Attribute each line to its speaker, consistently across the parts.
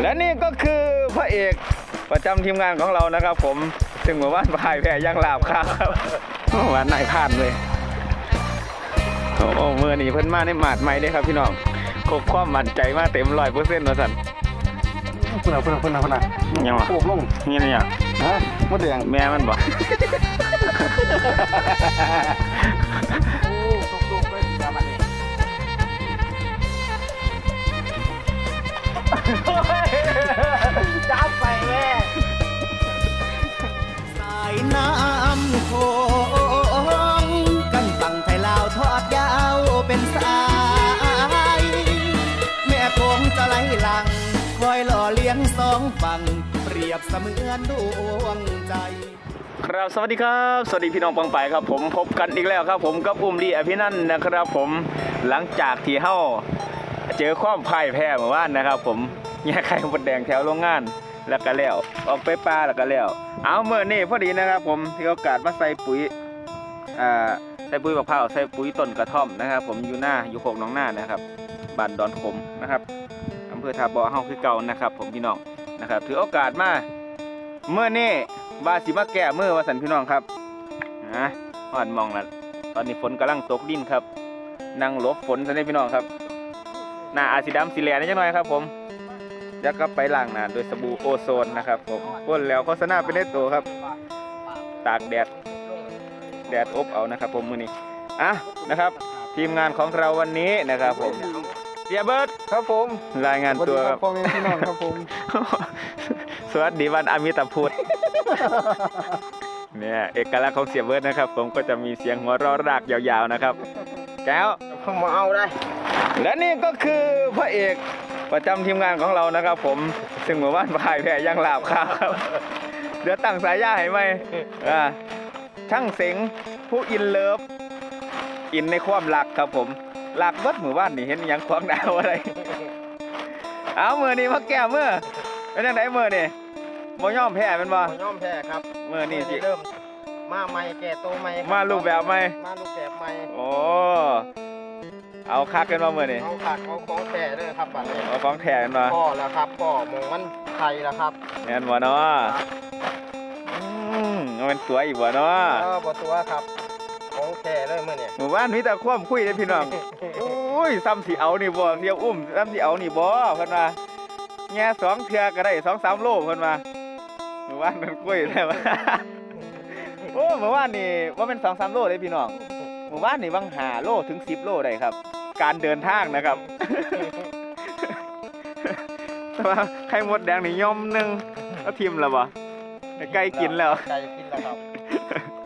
Speaker 1: และนี่ก็คือพระเอกประจำทีมงานของเรานะครับ ผมถึงหมู่บ้านพายแพรยังลาบข้าวครับเมื่อวานนายพลาดเลยโอ้โหมือนี่เพิ่นมาในหมาดใหม่เด้ครับพี่น้องครบความมั่นใจมาเต็มร้อยเปอร์เซ็นต์นะสัน
Speaker 2: พุ่นน่ะพุ่นน่ะพุ่นน่ะพุ่นน่ะ
Speaker 1: ยังวะ
Speaker 2: โอ้ลง
Speaker 1: นี่เนี่ย
Speaker 2: ฮะมดแดง
Speaker 1: แม่มันบอก จับไปแม่
Speaker 3: สายน้ำโขงกันฝั่งไทยลาวทอดยาวเป็นสาย แม่โขงจะไหลหลัง คอยหล่อเลี้ยงสองฝั่ง เปรียบเสมือนดวงใจ
Speaker 1: ครับสวัสดีครับ สวัสดีพี่น้องปองไปายครับ ผมพบกันอีกแล้วครับ ผมกับอุ้มลีอภินันนะครับ ผมหลังจากที่เฮ้า เจอความพ่ายแพ้เมื่อวานนะครับ ผมแง่ไข่มดแดงแถวโรงงานแล้วก็แล้วออกไปป่าแล้วก็แล้วเอาเมื่อนี่พอดีนะครับ ผมที่โอกาสมาใส่ปุ๋ยอ่าใส่ปุ๋ยมะพร้าวใส่ปุ๋ยต้นกระท่อมนะครับ ผมอยู่หน้าอยู่โคกหน้องหน้านะครับบ้านดอนขมนะครับอำเภอทาบอเฮาคือเก่านะครับ ผมพี่น้องนะครับ ถือโอกาสมาเมื่อนี่ว่าสิมาแก้มือว่าสันพี่น้องครับนะหอนมองแล้วตอนนี้ฝนกำลังตกดินครับนั่งหลบฝนซะนี่พี่น้องครับ หน้าอาซิดำสีแหลนิดหน่อยครับผมแล้วก็ไปล้างหน้าโดยสบู่โอโซนนะครับผมพ่นแล้วโฆษณาไปได้ตัวครับ ตากแดดแดดอบเอานะครับ ผมมือนี้อะนะครับ ทีมงานของเราวันนี้นะครับผมเสียเบิร์ด
Speaker 2: ครับผม
Speaker 1: รายงาน
Speaker 2: สวัส
Speaker 1: ตั
Speaker 2: ดี
Speaker 1: ว
Speaker 2: ค
Speaker 1: ค
Speaker 2: รั
Speaker 1: รั
Speaker 2: บบพ่อแม่พี่น้องครับผม
Speaker 1: สวัสดีวันอมิตาพุทธ เนี่ยเอกลักษณ์ของเสียเบิร์ดนะครับ ผมก็จะมีเสียงหัวเราะรากยาวๆนะครับ แก้ว
Speaker 2: เข้ามาเอาได้
Speaker 1: และนี่ก็คือพระเอกประจำทีมงานของเรานะครับ ผมซึ่งหมู่บ้านพายแพรยังลาบข้าวครับ เดี๋ยวตั้งสายย่าให้ไหมอ่าช่างเสงผู้อินเลิฟ อินในความรักครับผมรักเบิดหมู่บ้านนี่เห็นหยังขวางดาวอะไรเอามือนี่มาแก้มือเป็นยังไงมือนี่บ่ยอมแพ้เป็นบ่
Speaker 2: ย่อมแพ้ครับ
Speaker 1: มือนี่สิ
Speaker 2: เริ่มมาใหม่แก่โตใหม่คบ
Speaker 1: มารูปแบบใหม่
Speaker 2: มารูปแบบใหม่
Speaker 1: โอ้ เอาคักกันมามือนี่
Speaker 2: เอาผักเอาของแท้เลยครับบัดนี้
Speaker 1: เอาของแท้กันมา
Speaker 2: พ่อแล้วครับพ่อหมองมันไทยแล้วครับ
Speaker 1: แม่นบ่เนาะอืมเอาเป็นตัวอีกบ่เนาะ
Speaker 2: เออบ่ตัวครับของแท้เลยมื้อเนี่ย
Speaker 1: หมู่บ้านมีแต่ความคุยเลยพี่น้องอุ้ยซ้ำสิเอานี่บ่เที่ยวอุ้มซ้ำสิเอานี่บ่เพิ่นว่าแง่สองเทื่อก็ได้สองสามโลเพิ่นว่าหมู่บ้านมันคุยได้ว่าโอ้หมู่บ้านนี่ว่าเป็นสองสามโลเลยพี่น้องหมู่บ้านนี่บางหาโลถึงสิบโลได้ครับ การเดินทางนะครับ แต่ว่าไข่มดแดงนี่ย่อมหนึงแล้วทิมแล้วบ่ใกล้กินแล้ว
Speaker 2: ไก่กินแล้วครับ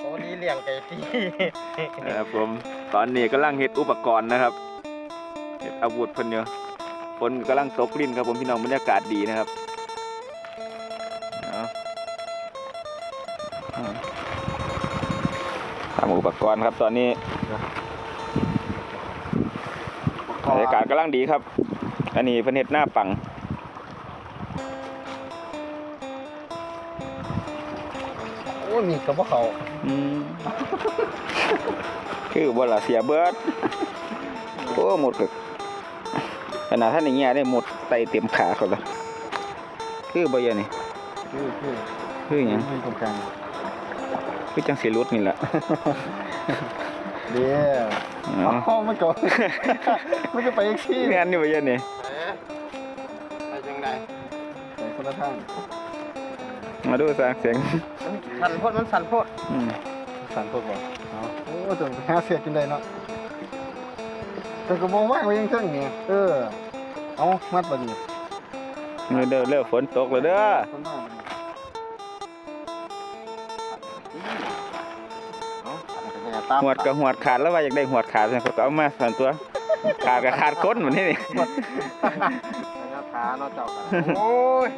Speaker 2: โอ้นี่เลี้ยงไก่ตี
Speaker 1: นะครับผมตอนนี้กำลังเฮ็ดอุปกรณ์นะครับเฮ็ดอาวุธเพิ่นอยู่ฝนกำลังตกลิ้นครับผมพี่น้องบรรยากาศดีนะครับเอาอืมทำอุปกรณ์ครับตอนนี้บรรยากาศกำลังดีครับ อันนี้เพิ่นเฮ็ดหน้าปัง
Speaker 2: โอ้มีกับพวกเขา
Speaker 1: อืมคือบ่ล่ะเสียเบิดโอ้หมดกึกขนาดท่านอย่างเงี้ยได้หมดไตเต็มขาเขาแล้วคือบ่เยอะนี่
Speaker 2: คือคือ
Speaker 1: คือหยัง
Speaker 2: คือตรงกลาง
Speaker 1: คือจังสิรุดนี่แหละ
Speaker 2: เดี๋ยว
Speaker 1: อ๋อ
Speaker 2: อ๋อมันก็ มันก็ไปอีกที่
Speaker 1: แม่นนี่บ่เยอะนี่
Speaker 2: ไปจังไดไปคนละทาง
Speaker 1: มาดูซะเสียง
Speaker 2: สั่นโพดมันสั่นโพด
Speaker 1: อืม
Speaker 2: สั่นโพดบ่เอาโอ้จนหาเสียกินได้เนาะแต่ก็มองว่างไว้ยังเท่งนี่เออเอามัดบ่นี่
Speaker 1: เด้อเริ่มฝนตกแล้วเด้อ
Speaker 2: ตาม
Speaker 1: หวดก็หวดขาดแล้วว่าอยากได้หวดขาดซั่นเขาก็เอามาสั่นตัว ขาดก็ขาดคนเหมือนนี่นี่
Speaker 2: อย่าขาเนาะเจ้ากันโอ้ย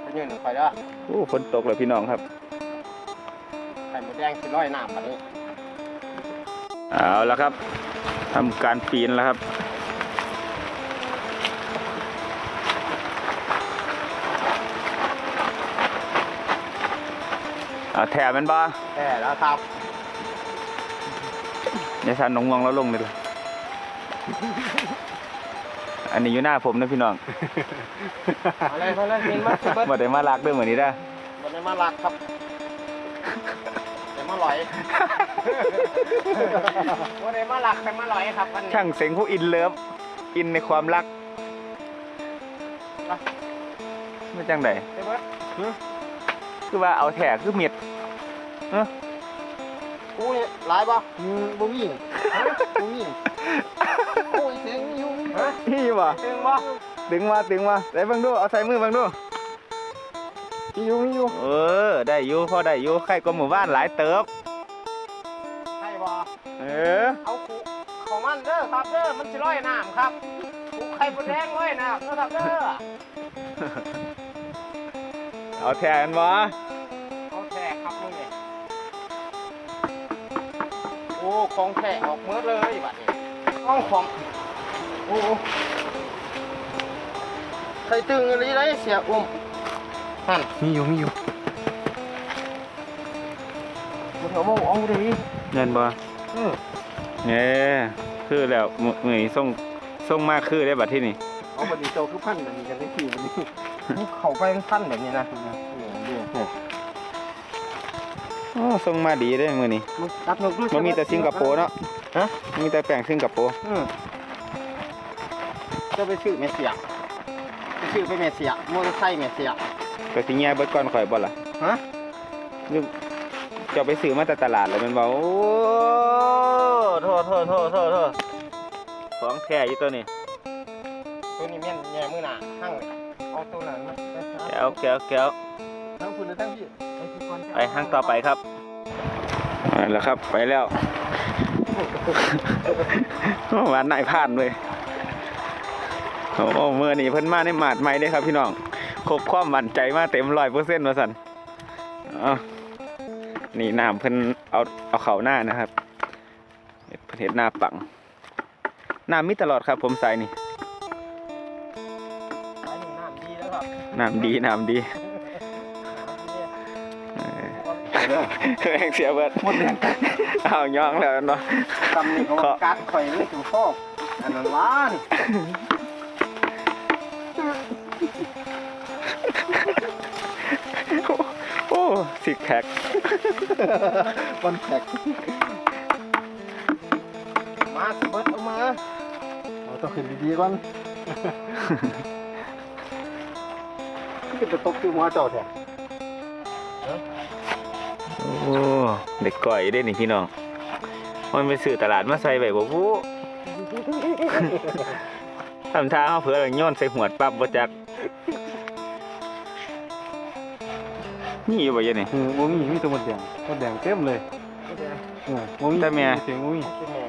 Speaker 2: ไปยืนไปเด้อ
Speaker 1: โอ้ฝนตกแล้วพี่น้องครับ
Speaker 2: ไข่มดแดงสิร้อยน้ำบัดนี้
Speaker 1: เอาแล้วครับทำการปีนแล้วครับ อาแถบมันบ่
Speaker 2: แก่แล้วครับ
Speaker 1: เดี๋ยวสันหนงวงแล้วลงเลยล่ะอันนี้อยู่หน้าผมนะพี่น้อง
Speaker 3: อะไรมาแล้วกินมาสิเบิด
Speaker 1: บ่ได้มารักเด้วยเหมือนนี้ได้อ
Speaker 3: วันนี้มาลักครับเดี๋ยวมาลอยวันนี้มาลักแต่มาลอยครับวันนี้
Speaker 1: ช่างเสงผู้อินเลิฟอินในความรักไม่จังได
Speaker 3: เดี๋ยวเบิด
Speaker 1: คือว่าเอาแถคือเม็ด
Speaker 3: กูนี่หลายบ่
Speaker 2: อืมบ่มีฮะบ่มีโอ้ยเสียงมีอยู่มีอยู่
Speaker 3: ฮะ
Speaker 1: นี่บ่
Speaker 3: ถึงบ่
Speaker 1: ดึงมาดึงมาใส่เบิ่งดูเอาใส่มือเบิ่งดู
Speaker 2: มีอยู่มีอยู่
Speaker 1: เออได้อยู่พอได้อยู่ใครก็หมู่บ้านหลายเติบ
Speaker 3: ใช่บ่
Speaker 1: เออ
Speaker 3: เอาคูของมันเด้อครับเด้อมันสิร้อยน้ำครับคูไข่บนแดงร้อยน้ำเด้อครับเด้อ
Speaker 1: เอาแทนบ่
Speaker 3: เอ้ของแท้ออกเมื่อเลยบัดนี้เอาของโอ้ใครตึงอะไรได้เสียอุ้มนั่น
Speaker 2: มีอยู่มีอยู่
Speaker 3: กูเอามาเอาดิ
Speaker 1: เงินบ่
Speaker 3: อืม
Speaker 1: เอ้คือแล้วมื้อมื้อนี้ส่งส่งมาคือได้บัดที่นี่
Speaker 2: เอาบัดนี้เจ้าคือพันอันนี้กันได้ที่บัดนี้
Speaker 3: มึงเข้าไปมันพันแบบนี้นะ
Speaker 1: โอ้ส่งมาดีเด้มื้อนี้
Speaker 3: มึงรับนกดู
Speaker 1: มันมีแต่สิงคโปร์เนาะ
Speaker 3: ฮะ
Speaker 1: มีแต่แป้งสิงคโปร์
Speaker 3: อืมจะไปซื้อเมเสียไปซื้อไปเมเสียมอเตอร์ไซค์เมเสีย
Speaker 1: ก็สิแย่เบิดก่อนข่อยบ่ล่ะ
Speaker 3: ฮะ
Speaker 1: หรือเจะไปซื้อมาแต่ตลาดแล้วแมันบ่โอ้โทษโทษโทษโทษโทษของแท้อยู่ตัวนี้
Speaker 3: ตัวนี้แม่นแย่มือหนาหั่งเลยเอาตัวนั้นมา
Speaker 1: แก้วแก้วแก้ว
Speaker 2: ทั้งคุณและทั้งพี่
Speaker 1: ไปห้างต่อไปครับไปแล้วครับไปแล้วหวานนายพลาดเลยโอ้เมื่อนี้เพิ่นมาในหมาดใหม่เด้ครับพี่น้องครบความมั่นใจมาเต็มร้อยเปอร์เซ็นต์มาสั่นเอานี่น้ำเพิ่นเอาเอาเข่าหน้านะครับเฮ็ดเพิ่นเห็ดหน้าปังน้ำมีตลอดครับ ผมใส่นี่
Speaker 3: อันนี้น้ำดีแล้วครับ
Speaker 1: น้ำดีน้ำดี แรงเสียเบิด
Speaker 2: หมดแรง
Speaker 1: เอาย่องแล้วเนาะ
Speaker 3: ตำนี่เขา
Speaker 1: ขอ
Speaker 3: กัดข่อยไม่ถูกฟอกอันนั้นล้าน
Speaker 1: โอ้สิกแพค
Speaker 2: วันแขก
Speaker 3: มาสิเบิดเอามา
Speaker 2: เอาต้องขึ้นดีๆก่อนคือจะตกคือหัวเจ้าแท้
Speaker 1: โอ้เด็กก่อยได้นี่พี่น้องมันไปซื้อตลาดมาใส่ไว้บ่ผู้ทำท่าเขาเผื่อโยนใส่หัวดปั๊บบ่จักนี่อยู่บ่ยันนี่
Speaker 2: เออบ่มีมีแต่หมดแดงหมดแดงเต็มเลยเออบ่มี
Speaker 1: แต่แม่
Speaker 2: เสียงบ่มี
Speaker 3: ที่แม่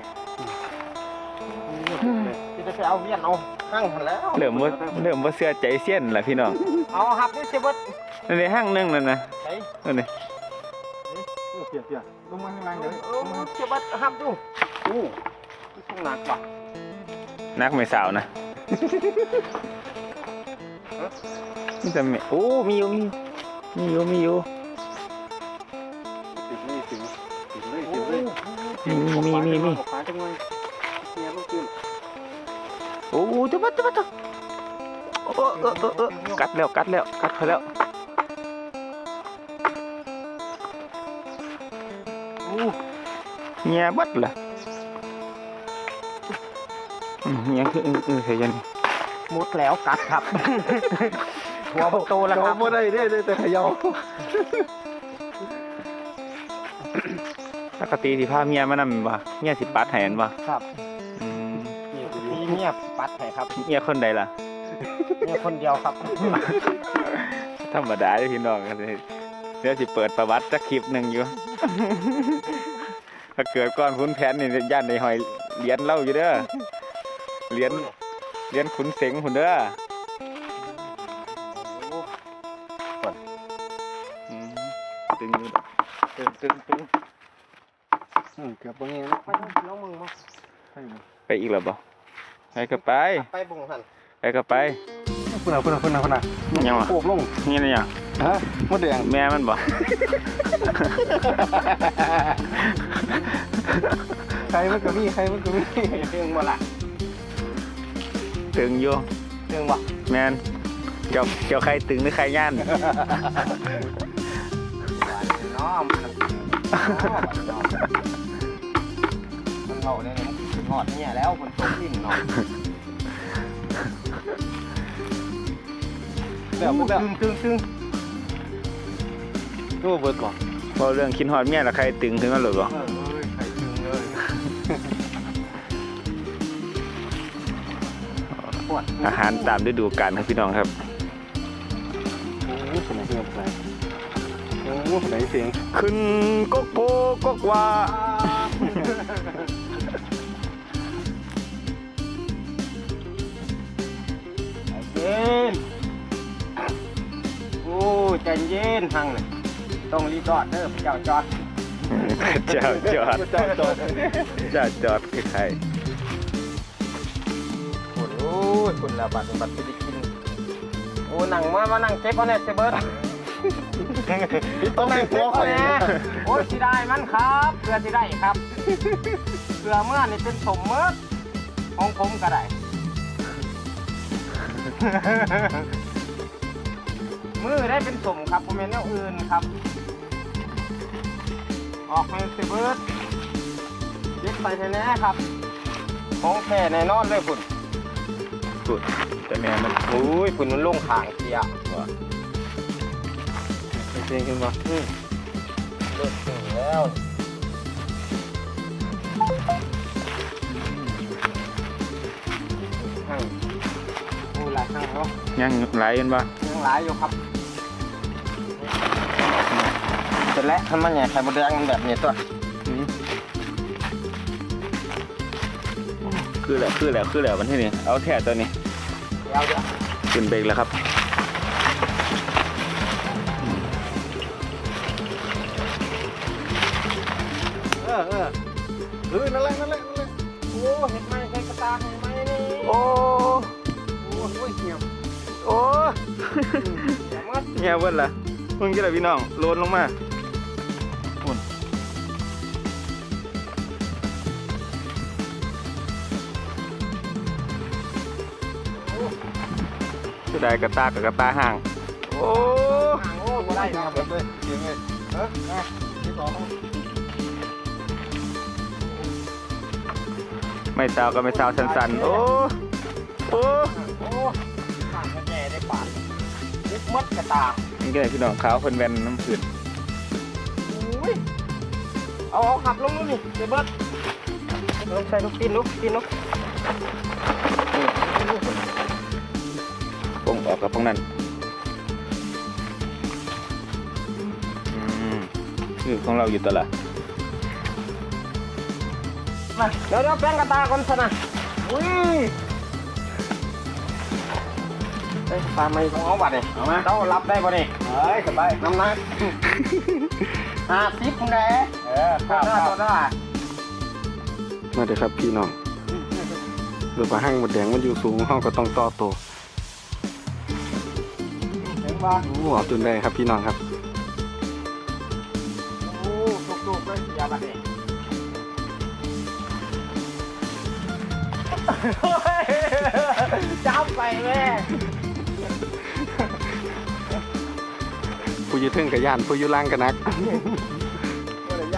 Speaker 3: ที่จะไปเอาเวียนเอาหั่งหันแล้ว
Speaker 1: เริ่มบ่เริ่มบ่เชื่อใจเสี้ยนล่ะพี่น้อง
Speaker 3: เอาหับนี่สิเบิด
Speaker 1: นั่นในห้างหนึงนั่นนะ
Speaker 3: ใส่
Speaker 1: นั่นนี่
Speaker 2: เออเปียกเปียกลงมาข้างล่าง
Speaker 3: เอ
Speaker 2: เดี๋ยว
Speaker 3: อเออสิเบิดหับดูอู้ช่างหนักป่ะ
Speaker 1: นักไม่สาวนะนี่แต่ไม่โอ้มีอยู่มีอยู่มีอยู่
Speaker 2: ติดเลยติดติดเลย
Speaker 3: โอ้
Speaker 2: ติด
Speaker 3: โห
Speaker 2: เลย
Speaker 1: มีมีมีมี
Speaker 2: ขวาจังเลยเนี่ยลูกขึ้น
Speaker 1: โอ้จะบัดจะบัดจะโอ้เออเออเออเออกัดแล้วกัดแล้วกัดไปแล้ว เงียบัดล่ะอืมเงียคือเออเออเฮียน
Speaker 3: หมดแล้วกัดครับหัวโตแล้วครับ
Speaker 2: เจ้าบ่ได้เด้ได้แต่เขย่า
Speaker 1: ปกติที่พาเมียมานำบ่เมียสิปัดให้อันบ่
Speaker 3: ครับ
Speaker 1: อืม
Speaker 3: มีเมียปัดให้ครับ
Speaker 1: เมียคนใดล่ะ
Speaker 3: เมียคนเดียวครับ
Speaker 1: ธรรมดาเด้อพี่น้องกันเลย เดี๋ยวสิเปิดประวัติสักคลิปหนึ่งอยู่ ถ้าเกิดก่อนขุนแผนนี่ย่านในหอยเหรียญเล่าอยู่เด้อเหรียญเหรียญขุนเสงหุ่นเด้อตึงอยู่ตึงตึงตึง
Speaker 2: เกือบบ่แง่นะ
Speaker 3: ไปต้องเลี้ยวมึงมา
Speaker 2: ไปบ่
Speaker 1: ไปอีกแล้วบ่ไปก็ไป
Speaker 3: ไปบงหัน
Speaker 1: ไปก็ไป
Speaker 2: พุ่นน่ะพุ่นน่ะพุ่นน่ะพุ่นน่ะ
Speaker 1: ยังวะ
Speaker 2: โขกลง
Speaker 1: นี่เนะยัง
Speaker 2: ฮะหมดแดง
Speaker 1: แม่มันบ่
Speaker 2: ใครมันก็มีใครมันก็มี
Speaker 3: เรื่องมาละ
Speaker 1: ตึงอยู่
Speaker 3: ถึงบ่
Speaker 1: แมนเจ้าเจ้าใครตึงหรือใครย่าน
Speaker 3: น้อมมันมันเบาเนี่ยมันขึ้นหอดเนี่ยแล้วมันตกดิ่งเนาะแบบแบบตึงตึง
Speaker 2: ก็เบิดก่อน
Speaker 1: พอเรื่องคิดฮอดเมียแล้วใครตึงขึ้นมาหรือเปล่า
Speaker 3: เออเอ้ยใครตึงเลยปวด
Speaker 1: อาหารตามฤดูกาลครับพี่น้องครับ
Speaker 2: โอ้สมัยเงียบไปโอ้สมัยเสียง
Speaker 1: ขึ้นกกโกกกว่า
Speaker 3: เย็นโอ้ใจเย็นทางเลย ต้องรีบรอดเด้อเจ้าจอด
Speaker 1: เจ้าจอด
Speaker 2: เจ้าจอด
Speaker 1: เจ้าจอดคือใคร
Speaker 3: โอ้ยคุณละบัดบัดไปได้กินโอ้นั่งมามานั่งเก็บเอาเนี่ยเซเบิร์ด
Speaker 2: พี่ต้องนั่งตัว
Speaker 3: เก็บ
Speaker 2: คอ
Speaker 3: เอา
Speaker 2: ย
Speaker 3: เนี่ยโอ้ยสิได้มันครับเพื่อสิได้ครับเพื่อเมื่อนี่เป็นสมเมื่อของผมก็ได้มือได้เป็นสมครับผมเป็นแนวอื่นครับ ออกให้เซเบิร์ดเก็บไปแน่ๆครับของแท้แน่นอนเลยคุณ
Speaker 1: สุดแต่แม่มัน
Speaker 3: โอ้ยคุณมันลงขางเสีย
Speaker 2: เสียงขึ้นมา
Speaker 3: อืมเลิกถึงแล้วหั่งโอ้ยหลายหั่งเนาะ
Speaker 1: ยังไหลกันปะ
Speaker 3: ยังหลายอยู่ครับ แล้วทำมันใหญ่ไข่มดแดงมันแบบนี้ตัว
Speaker 1: คือแล้วคือแล้วคือแล้วมันที่นี่เอาแท้ตัวนี้
Speaker 3: เดี๋ยวเดี๋ยว
Speaker 1: ขึ้นเบรกแล้วครับ
Speaker 2: เออเออเออนั่นแหละนั่นแหละนั่นแหละ
Speaker 3: โอ้เห็ดไหมเห็ดกระตาเห็ดไหมนี่
Speaker 1: โอ้
Speaker 2: โอ้ยเงียบ
Speaker 1: โอ้
Speaker 3: เดี๋ยวมัน
Speaker 1: เงี้ยเบิ้ลล่ะมึงจะไรพี่น้องโลนลงมา จกระตากับกระตาห่าง โอ้
Speaker 3: โอ้
Speaker 2: ได้
Speaker 3: ได้
Speaker 2: ค
Speaker 3: ค
Speaker 2: รับเลยเสียงเลยเออนะที่สอง
Speaker 1: ไม่ซาก็ไม่ซาวสั้นๆ โอ้ โอ้
Speaker 3: โอ้ห่างแก่ได้ปาดยึดมัดกระตา
Speaker 1: นี่ก็เลยพี่น้องขาวคนแวนน้ำผืน
Speaker 3: อุ้ยเอาเอาขับลงนู่นนี่เดี๋ยวเบิร์ดลงใส่ลูกตีนลูกตีนลูก
Speaker 1: ออกกับพวกนั้นอืมคือของเราอยู่ตัวละ
Speaker 3: มาเดี๋ยวเดี๋ยวแป้งกระตาก่อนสนะอุ้ยเอ้ยปลาไม่ต้องเอาบัตรนี่เอามาเจ้ารับได้ป่ะนี่
Speaker 2: เฮ้ยสบาย
Speaker 3: น้ำหนักห้าสิบคุณแดเออข้าวข้าวได้
Speaker 2: มาเดี๋ยวครับพี่น้องเดี๋ยวปลาห้างหมดแดงมันอยู่สูงห้องก็ต้องต่อตัว
Speaker 3: ถึง บ้าน
Speaker 2: โอ้เอาจนได้ครับพี่น้องครับ
Speaker 3: โอ้ถูกๆเลยอย่าบัตรนี่จับไปแม่
Speaker 2: ผู้อยืทึ่งกับย่านผู้อยืล่างกับนัก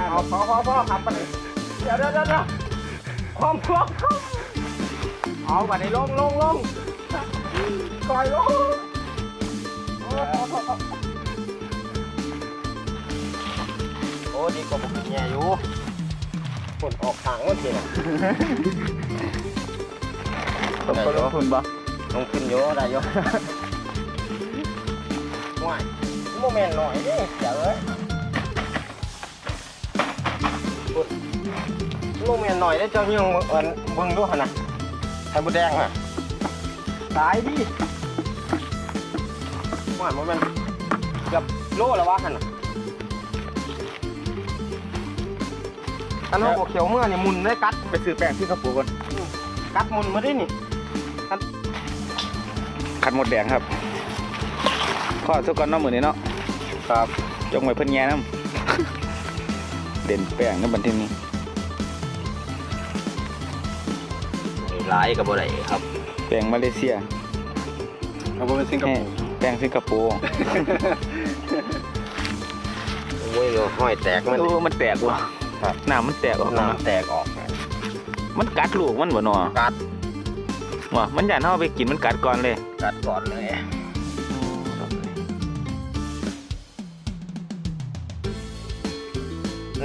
Speaker 3: เอาพอพอพอขับไปเลยเดี๋ยวเดี๋ยวเดี๋ยวพร้อมพร้อมเอาบัตรนี่ลงลงลงปล่อยลง โอ้พอพอพอโอ้ดีกว่าบุกแง่อยู่ฝนออกทางว่าเจ๋ง
Speaker 1: ตกก็ลงทุนบ่
Speaker 3: ลงขึ้นเยอะได้เยอะห่วยโมเมนต์หน่อยดิเดี๋ยวเอ้ยโมเมนต์หน่อยได้เจ้ายังเอินเบิ่งดูหั่นน่ะไข่มดแดงอะตายดิ ห่วยโมเมนต์เกือบโลแล้ววะหั่นน่ะอันนั้นบอกเขียวเมื่อนี่มุนได้กัด
Speaker 1: ไปซื้อแป้งที่กระปุกก่อน
Speaker 3: กัดมุนมาดินี่
Speaker 1: ขัดหมดแดงครับข้อทุกคนเน้องมือนี้เนาะ
Speaker 3: ครับ
Speaker 1: จงไว้เพิ่นแย่น้ำเด่นแป้งในบันทีนี้
Speaker 3: หลายกับบ่ได้ครับ
Speaker 1: แปลงมาเลเซีย
Speaker 2: เอาบ่เป็นสิงคโปร์
Speaker 1: แปลงสิงคโปร์
Speaker 3: โอ้ยเราห้อยแตกมัน
Speaker 1: โอ้มันแตกว่ะ
Speaker 3: ครับ
Speaker 1: น้ำมันแตกออกมา
Speaker 3: น้ำแตกออก
Speaker 1: มันกัดลูกมันบ่หนอ
Speaker 3: กัด
Speaker 1: ว่ะมันอยากเอาไปกินมันกัดก่อนเลย
Speaker 3: กัดก่อนเลย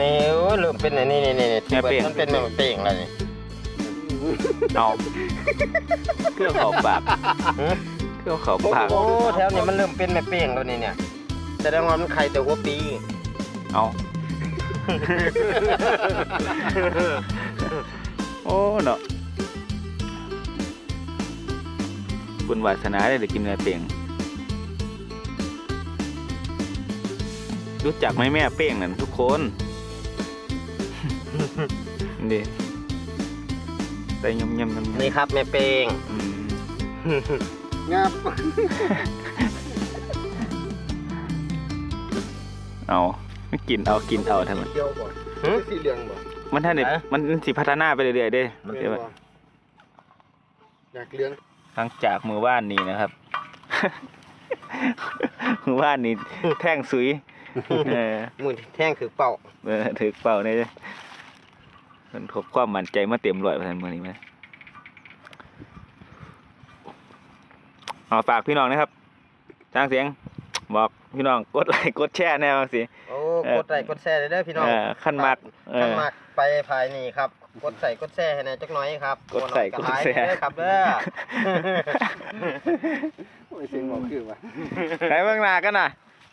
Speaker 3: นี่โอ้ยเริ่มเป็นอันนี้นี่นี่ที่เบิดมันเป็นแมงเป้งแล้วนี่
Speaker 1: เอาเครื่องเขาปาก
Speaker 3: หือ
Speaker 1: เครื่องเขาปาก
Speaker 3: โอ้แถวนี้มันเริ่มเป็นแม่เป้งแล้วนี่เนี่ยแสดงว่ามันไข่แต่หัวปี
Speaker 1: เอาโอ้เนาะคุณวาสนาได้ได้กินเนื้อเป่งรู้จักไหมแม่เป้งนั่นทุกคนนี่ใส่ยำยำยำ
Speaker 3: นี่ครับแม่เป้ง
Speaker 1: อืม
Speaker 2: งับ
Speaker 1: เอาไม่กินเอากินเอาทำไม
Speaker 2: เกี่ยวบ่
Speaker 3: หึ
Speaker 2: สีเหลืองบ่
Speaker 1: มันท่านเด็มันสิพัฒนาไปเรื่อยๆเด้
Speaker 2: มัน
Speaker 1: เดี๋ยว
Speaker 2: บ่อยากเหลือง
Speaker 1: หลังจากมือว่านนี้นะครับ มือว่านนี้แท่งสุยเออ
Speaker 3: มือแท่งคือเป่า
Speaker 1: เออถือเป่าเนี่ยมันทบความมั่นใจมาเต็มร้อยเปอร์เซ็นต์มือนี้ไหม เอาฝากพี่น้องนะครับจ้างเสียงบอกพี่น้องกดไลค์กดแชร์แน่บางสิ
Speaker 3: โอ้
Speaker 1: เออ
Speaker 3: กดไลค์กดแชร์เด้อพี่น้อง
Speaker 1: เออขั้นมากเอ
Speaker 3: ขั้น
Speaker 1: อ
Speaker 3: มากไปภายนี่ครับ กดใส่กดแชร์ให้หนอยจักหน่อยครับ
Speaker 1: กดใส่
Speaker 3: บ่
Speaker 1: กด
Speaker 3: น้อย
Speaker 1: แชร์
Speaker 3: หลายเด้อครับเด้อ
Speaker 2: โอ้ยเสียงบ่คือว่ะ
Speaker 1: ใครเบื้องหน้ากันน่ะ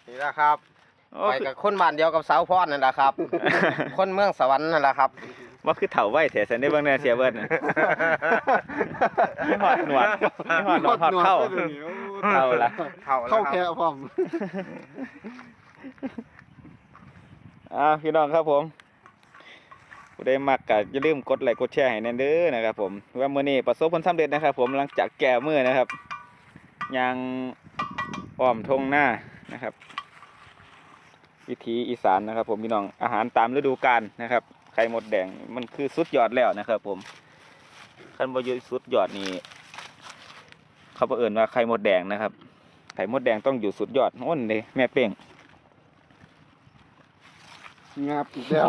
Speaker 3: นี่แหละครับ
Speaker 1: โอ้
Speaker 3: ไปกับคนบ้านเดียวกับสาวพรนั่นแหละครับ คนเมืองสวรรค์นั่นแหละครับ
Speaker 1: ว่าคือเถาไว้แถสันได้เบื้องหน้าเสียเบิร์ดน่ะไม่หอดหนวดไม่หอดหนวดหอดเข้าเข้าละ
Speaker 3: เข้าแล้ว
Speaker 2: เข้า
Speaker 3: ค
Speaker 2: แค่
Speaker 3: รับ
Speaker 2: พร้อม
Speaker 1: อ่าพี่น้องครับผมผู้ใดมักก็อย่าลืมกดไลค์กดแชร์ให้แน่เด้อนะครับผมว่ามื้อนี้ประสบผลสำเร็จนะครับ ผมหลังจากแก่มือนะครับยางอ้อมทงหน้านะครับ วิถีอีสานนะครับ ผมพี่น้องอาหารตามฤดูกาลนะครับ ไข่มดแดงมันคือสุดยอดแล้วนะครับ ผมขั้นบอยู่สุดยอดนี่เขาเอิ่นว่าไข่มดแดงนะครับ ไข่มดแดงต้องอยู่สุดยอดโอ้นเลยแม่เป้ง
Speaker 2: งับอีกแล้ว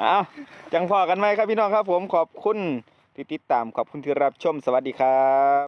Speaker 1: เอาจังพอกันไหมครับพี่น้องครับ ผมขอบคุณที่ติดตามขอบคุณที่รับชมสวัสดีครับ